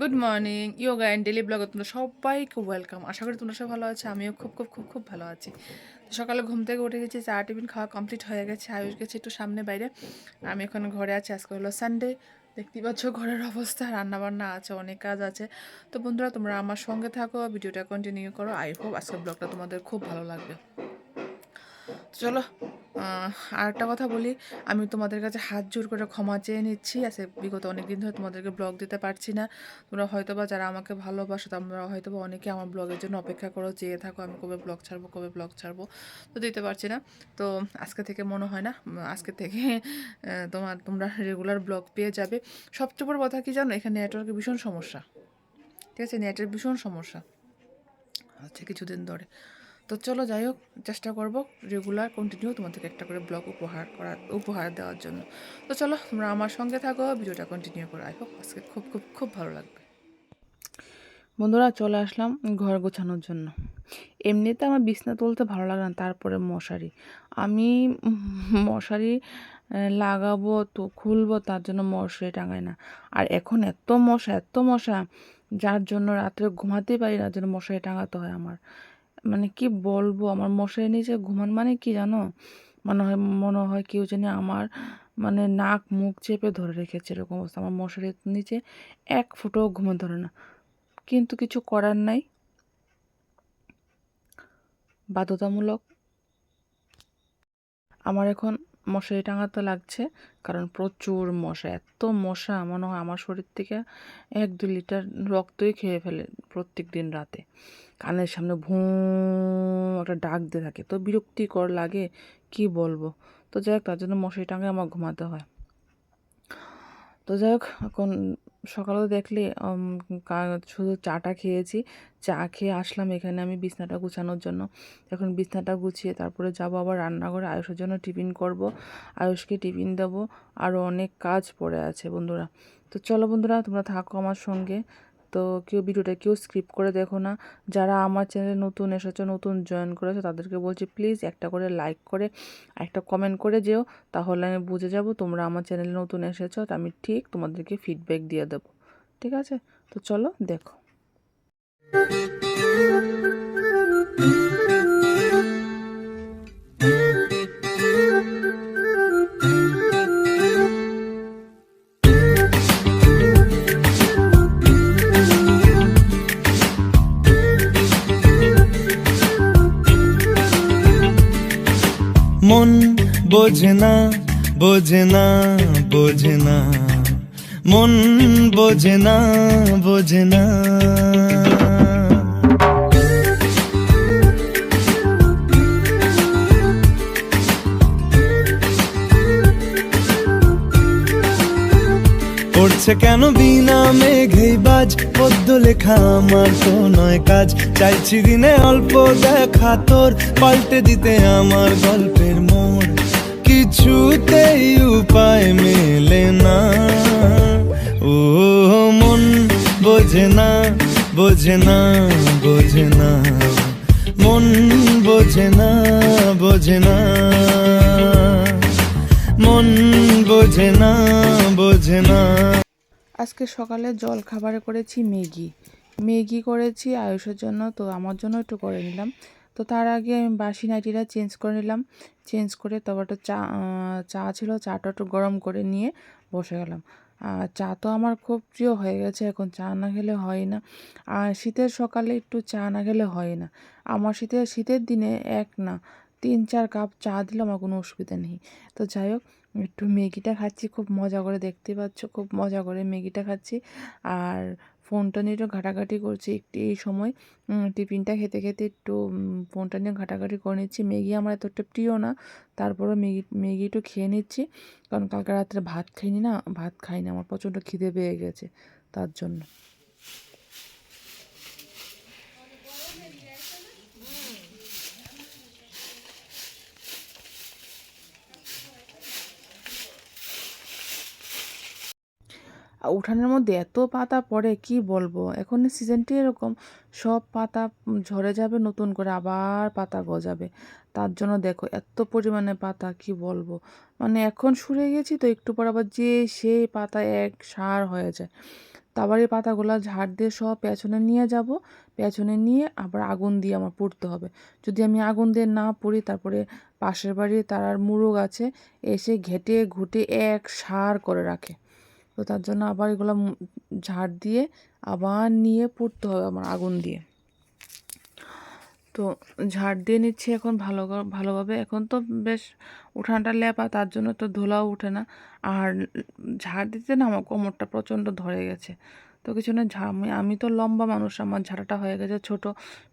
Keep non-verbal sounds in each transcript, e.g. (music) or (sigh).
Good morning yoga and daily ব্লগে তোমরা সবাইকে ওয়েলকাম আশা করি তোমরা সব ভালো আছো, আমিও খুব খুব খুব খুব ভালো আছি। সকালে ঘুম থেকে উঠে গেছি, চা, টিফিন খাওয়া কমপ্লিট হয়ে গেছে, আয়ুষ গেছে একটু সামনে বাইরে। আমি এখন ঘরে আছি, আজকে হলো সানডে দেখতেই পাচ্ছ ঘরের অবস্থা রান্না বান্না আছে, অনেক কাজ আছে। তো বন্ধুরা, তোমরা আমার সঙ্গে থাকো, ভিডিওটা কন্টিনিউ করো। আই হোপ আজকের ব্লগটা তোমাদের খুব ভালো লাগবে। চলো আর একটা কথা বলি। আমি তোমাদের কাছে হাত জোর করে ক্ষমা চেয়ে নিচ্ছি। আছে বিগত অনেক দিন ধরে তোমাদেরকে ব্লগ দিতে পারছি না। তোমরা হয়তো বা যারা আমাকে ভালোবাসো, তোমরা হয়তো বা অনেকে আমার ব্লগের জন্য অপেক্ষা করো, চেয়ে থাকো, আমি কবে ব্লগ ছাড়বো, কবে ব্লগ ছাড়বো। তো দিতে পারছি না। তো আজকে থেকে মনে হয় না আজকে থেকে (laughs) তোমার, তোমরা রেগুলার ব্লগ পেয়ে যাবে। সবচেয়ে বড় কথা কি জানো? এখানে নেটওয়ার্কের ভীষণ সমস্যা। ঠিক আছে? নেটের ভীষণ সমস্যা। আচ্ছা কিছুদিন ধরে। তো চলো যাই হোক চেষ্টা করব রেগুলার কন্টিনিউ তোমাদেরকে একটা করে ব্লগ উপহার করার উপহার দেওয়ার জন্য। তো চলো, তোমরা আমার সঙ্গে থাকো, ভিডিওটা কন্টিনিউ করো। আই হোপ আজকে খুব খুব খুব ভালো লাগবে। বন্ধুরা, চলে আসলাম ঘর গোছানোর জন্য। এমনিতে আমার বিছনা তুলতে ভালো লাগে না, তারপরে মশারি। আমি মশারি লাগাবো তো খুলবো, তার জন্য মশারি টাঙাই না। আর এখন এত মশা এত মশা, যার জন্য রাত্রে ঘুমাতেই পারি না জন্য মশারি টাঙাতে হয় আমার। মানে কি বলব? আমার মশারি নিচে ঘুমান মানে কি জানো? মনে হয় মনে হয় কেউ জানি আমার মানে নাক, মুখ চেপে ধরে রেখেছে এরকম অবস্থা। আমার মশারির নিচে এক ফুটো ঘুমো ধরে না। কিন্তু কিছু করার নাই। বাধ্যতামূলক। আমার এখন মশারি টাঙাতে লাগছে, কারণ প্রচুর মশা, এত মশা মনে হয় আমার শরীর থেকে এক দু লিটার রক্তই খেয়ে ফেলে প্রত্যেক দিন রাতে। কানের সামনে ভুঁ একটা ডাক দিয়ে থাকে, তো বিরক্তিকর লাগে, কি বলব? তো যাই হোক, তার জন্য মশারি টাঙায় আমার ঘুমাতে হয়। তো যাই হোক, এখন সকালে দেখলে শুধু চাটা খেয়েছি, চা খেয়ে আসলাম এখানে আমি বিছনাটা গুছানোর জন্য। এখন বিছনাটা গুছিয়ে তারপরে যাব আবার রান্নাঘরে। আয়ুষের জন্য টিফিন করব। আয়ুষকে টিফিন দেবো। আরও অনেক কাজ পড়ে আছে বন্ধুরা। তো চলো বন্ধুরা, তোমরা থাকো আমার সঙ্গে। তো কেউ ভিডিওটা কেউ স্ক্রিপ্ট করে দেখো না। যারা আমার চ্যানেলে নতুন এসেছ, নতুন জয়েন করেছ, তাদেরকে বলছি প্লিজ একটা করে লাইক করে একটা কমেন্ট করে যেও, তাহলে আমি বুঝে যাব তোমরা আমার চ্যানেলে নতুন এসেছ, তো আমি ঠিক তোমাদেরকে ফিডব্যাক দিয়ে দেবো। ঠিক আছে? তো চলো দেখো। বোঝে না বোঝে না বোঝে না মন বোঝে না বোঝে না পড়ছে কেন বিনা মেঘেই বাজ? পদ্য লেখা আমার তো নয় কাজ। চাইছি দিনে অল্প দেখা তোর, পাল্টে দিতে আমার গল্পের মোড় কিছুতেই উপায় মেলে না। ও মন বোঝে না বোঝে না বোঝে না। মন বোঝে না বোঝে না। মন বোঝে না বোঝে না। আজকে সকালে জল খাবারে করেছি ম্যাগি। ম্যাগি করেছি আয়ুষের জন্য, তো আমার জন্য একটু করে নিলাম। তো তার আগে আমি বাসি নাইটিটা চেঞ্জ করে নিলাম। চেঞ্জ করে তারপর একটা চা চা ছিল, চাটা একটু গরম করে নিয়ে বসে গেলাম। আর চা তো আমার খুব প্রিয় হয়ে গেছে, এখন চা না খেলে হয় না। আর শীতের সকালে একটু চা না খেলে হয় না। আমার শীতের শীতের দিনে এক না, তিন, চার কাপ চা দিলে আমার কোনো অসুবিধা নেই। তো যাই হোক, একটু ম্যাগিটা খাচ্ছি, খুব মজা করে দেখতে পাচ্ছ, খুব মজা করে ম্যাগিটা খাচ্ছি। আর ফোনটা নিয়ে একটু ঘাটাঘাটি করছি। একটি এই সময় টিফিনটা খেতে খেতে একটু ফোনটা নিয়ে ঘাটাঘাটি করে নিচ্ছি। ম্যাগি আমার এতটা প্রিয় না, তারপরেও ম্যাগি ম্যাগি একটু খেয়ে নিচ্ছি। কারণ কালকে রাত্রে ভাত খাইনি না, ভাত খাইনি, আমার প্রচণ্ড খিদে পেয়ে গেছে তার জন্য। উঠানের মধ্যে এত পাতা পড়ে, কি বলব? এখন সিজনটি এরকম। সব পাতা ঝরে যাবে, নতুন করে আবার পাতা গজাবে। তার জন্য দেখো, এত পরিমাণে পাতা, কি বলব? মানে এখন সরে গেছি তো, একটু পর আবার যে সেই পাতা এক সার হয়ে যায়। তো আবার এই পাতাগুলো ঝাড় দিয়ে সব পেছনে নিয়ে যাব। পেছনে নিয়ে আবার আগুন দিয়ে আমার পুড়তে হবে। যদি আমি আগুন দিয়ে না পুড়ি, তারপরে পাশের বাড়ি তারার মুরগ আছে, এসে ঘেটে ঘুটে এক সার করে রাখে। তো তার জন্য আবার এগুলো ঝাড় দিয়ে আবার নিয়ে পুড়তে হবে আমার আগুন দিয়ে। তো ঝাড় দিয়ে নিচ্ছি এখন ভালো ভালোভাবে। এখন তো বেশ উঠানটা লেপা, তার জন্য তো ধুলাও উঠে না। আর ঝাড় দিতে না আমার কোমরটা প্রচণ্ড ধরে গেছে। তো কিছু না ঝাড় আমি তো লম্বা মানুষ, আমার ঝাড়াটা হয়ে গেছে ছোট।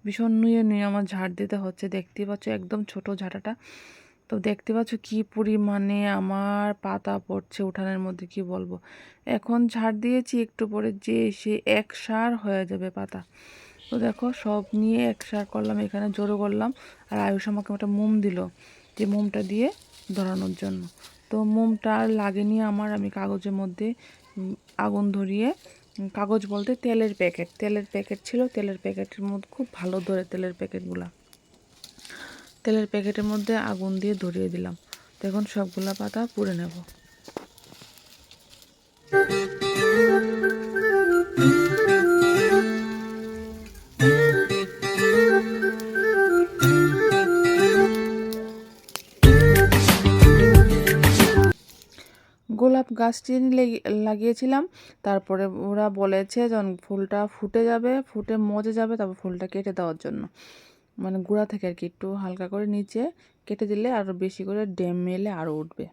ভীষণ নুয়ে নুয়ে আমার ঝাড় দিতে হচ্ছে। দেখতেই পাচ্ছ একদম ছোট ঝাঁটাটা তো দেখতে পাচ্ছ কি পরিমাণে আমার পাতা পড়ছে উঠানের মধ্যে, কি বলব? এখন ঝাড় দিয়েছি, একটু পরে যে সে এক সার হয়ে যাবে পাতা। তো দেখো, সব নিয়ে এক সার করলাম, এখানে জড়ো করলাম, আর আয়ুষ আমাকে একটা মোম দিল, যে মোমটা দিয়ে ধরানোর জন্য। তো মোমটা আর লাগেনি আমার, আমি কাগজের মধ্যে আগুন ধরিয়ে কাগজ বলতে তেলের প্যাকেট। তেলের প্যাকেট ছিল, তেলের প্যাকেটের মধ্যে খুব ভালো ধরে, তেলের প্যাকেটগুলা। তেলের প্যাকেটের মধ্যে আগুন দিয়ে ধরিয়ে দিলাম। এখন সবগুলা পাতা পুড়ে নেব। গোলাপ গাছটি লেগে- লাগিয়েছিলাম। তারপরে ওরা বলেছে যখন ফুলটা ফুটে যাবে, ফুটে মজে যাবে, তারপর ফুলটা কেটে দেওয়ার জন্য। মানে গোড়া থেকে আর কি একটু হালকা করে নিচে কেটে দিলে আরও বেশি করে ড্যাম মেলে আরও উঠবে।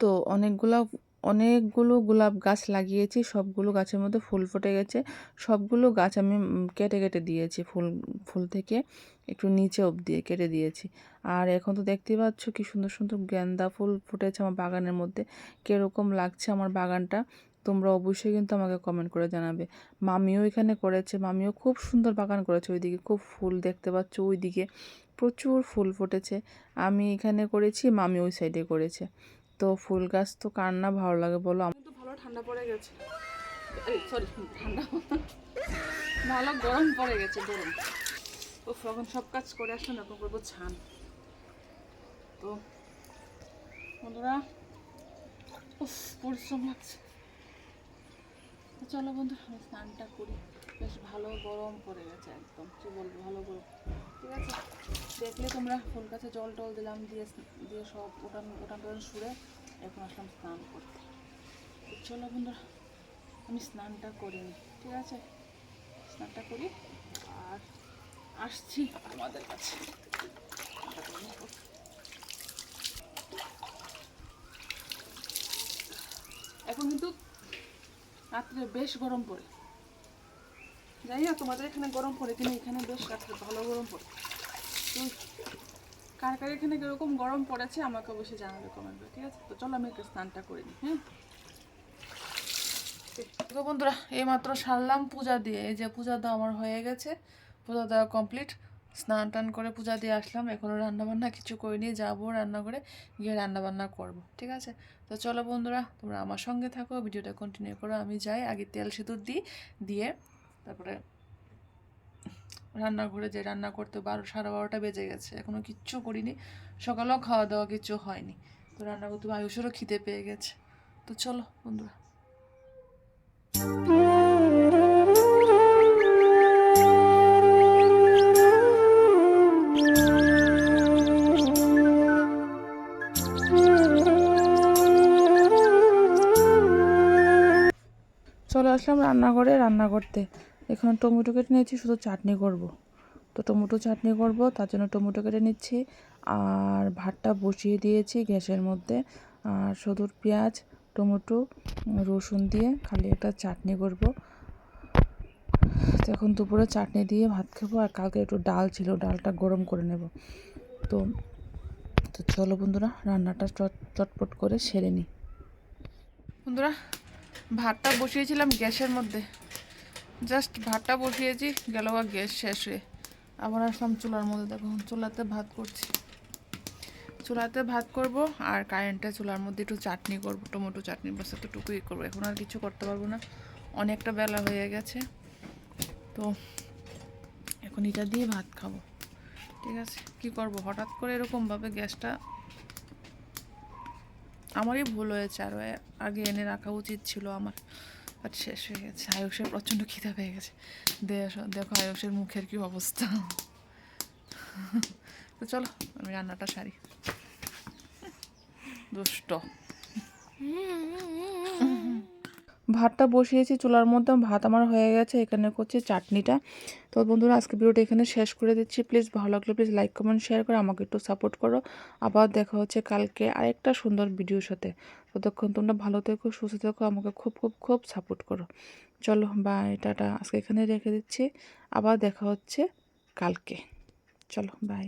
তো অনেকগুলো অনেকগুলো গোলাপ গাছ লাগিয়েছি, সবগুলো গাছের মধ্যে ফুল ফুটে গেছে। সবগুলো গাছ আমি কেটে কেটে দিয়েছি ফুল ফুল থেকে একটু নিচে অবধি কেটে দিয়েছি। আর এখন তো দেখতেই পাচ্ছ কি সুন্দর সুন্দর গেন্দা ফুল ফুটেছে আমার বাগানের মধ্যে। কীরকম লাগছে আমার বাগানটা। তোমরা অবশ্যই কিন্তু আমাকে কমেন্ট করে জানাবে। মামিও এখানে করেছে, মামিও খুব সুন্দর বাগান করেছে ওইদিকে, খুব ফুল দেখতে পাচ্ছ ওইদিকে, প্রচুর ফুল ফুটেছে। আমি এখানে করেছি, মামি ওই সাইডে করেছে। তো ফুল গাছ তো কার না ভালো লাগে বলো? আমার তো ভালো ঠান্ডা পড়ে গেছে। সরি ঠান্ডা ভালো গরম পড়ে গেছে গরম ও এখন সব কাজ করে আসলাম, এখন করব ছান। তো, বন্ধুরা পরিশ্রম লাগছে। তো চলো বন্ধু স্নানটা করি। বেশ ভালো গরম পড়ে গেছে একদম, কি বলব, ভালো গরম। ঠিক আছে? দেখলে তোমরা ফুল গাছে জল টল দিলাম, দিয়ে দিয়ে সব ওটান ওটান টোটান সুরে এখন আসলাম স্নান করতে। চলো বন্ধুরা, আমি স্নানটা করিনি, ঠিক আছে? স্নানটা করি, আর আসছি আমাদের কাছে। এখন কিন্তু রাত্রে বেশ গরম পড়ে। যাই না তোমাদের এখানে গরম পড়ে কিন্তু এখানে বেশ রাত্রে ভালো গরম পড়ে। তো কার কার এখানে কীরকম গরম পড়েছে আমাকে অবশ্যই জানাবে কমেন্টে ঠিক আছে? তো চলো আমি একটু স্নানটা করে নিই হ্যাঁ? বন্ধুরা, এইমাত্র সারলাম পূজা দিয়ে। এই যে পূজা দেওয়া আমার হয়ে গেছে পূজা দেওয়া কমপ্লিট স্নান টান করে পূজা দিয়ে আসলাম এখনও রান্নাবান্না কিছু করিনি, যাব রান্না করে গিয়ে রান্নাবান্না করব, ঠিক আছে? তো চলো বন্ধুরা, তোমরা আমার সঙ্গে থাকো, ভিডিওটা কন্টিনিউ করো, আমি যাই, আগে তেল সিঁদুর দিই, দিয়ে তারপরে রান্নাঘরে যে রান্না করতে বারো, সাড়ে বারোটা বেজে গেছে এখনও কিচ্ছু করিনি, সকালেও খাওয়া দাওয়া কিছু হয়নি, তো রান্না করতে আয়ুষেরও খিদে পেয়ে গেছে, তো চলো বন্ধুরা। চলে আসলাম রান্নাঘরে রান্না করতে। এখানে টমেটো কেটে নিয়েছি, শুধু চাটনি করব। তো টমেটো চাটনি করব, তার জন্য টমেটো কেটে নিচ্ছি। আর ভাতটা বসিয়ে দিয়েছি গ্যাসের মধ্যে। আর শুধু পেঁয়াজ, টমেটো, রসুন দিয়ে খালি একটা চাটনি করব। এখন দুপুরে চাটনি দিয়ে ভাত খাব, আর কালকে একটু ডাল ছিল, ডালটা গরম করে নেব। তো তো চলো বন্ধুরা, রান্নাটা চট, চটপট করে সেরে নিই। বন্ধুরা ভাতটা বসিয়েছিলাম গ্যাসের মধ্যে। জাস্ট ভাতটা বসিয়েছি, গেল আর গ্যাস শেষ হয়ে। আবার আসলাম চুলার মধ্যে, দেখো চুলাতে ভাত করছি। চুলাতে ভাত করব আর কারেন্টে চুলার মধ্যে একটু চাটনি করব, টমেটো চাটনি বাস এতটুকুই করব। এখন আর কিছু করতে পারব না, অনেকটা বেলা হয়ে গেছে। তো এখন এটা দিয়ে ভাত খাব। ঠিক আছে? কি করব? হঠাৎ করে এরকমভাবে গ্যাসটা আমারই ভুল হয়েছে আরও আগে এনে রাখা উচিত ছিল আমার। বাট শেষ হয়ে গেছে। আয়ুষের প্রচণ্ড খিদা পেয়ে গেছে। দেখো দেখো আয়ুষের মুখের কি অবস্থা। (laughs) তো চলো আমি রান্নাটা সারি। দুষ্ট। (laughs) (laughs) ভাতটা বসিয়েছি, চুলার মধ্যে ভাত আমার হয়ে গেছে, এখানে করছি চাটনিটা। তো বন্ধুরা, আজকে ভিডিওটা এখানে শেষ করে দিচ্ছি। প্লিজ ভালো লাগলে প্লিজ লাইক কমেন্ট শেয়ার করে আমাকে একটু সাপোর্ট করো। আবার দেখা হচ্ছে কালকে আরেকটা সুন্দর ভিডিওর সাথে। ততক্ষণ তোমরা ভালো থেকো, সুস্থ থেকো, আমাকে খুব খুব খুব সাপোর্ট করো। চলো বাই টাটা। আজকে এখানে রেখে দিচ্ছি। আবার দেখা হচ্ছে কালকে। চলো বাই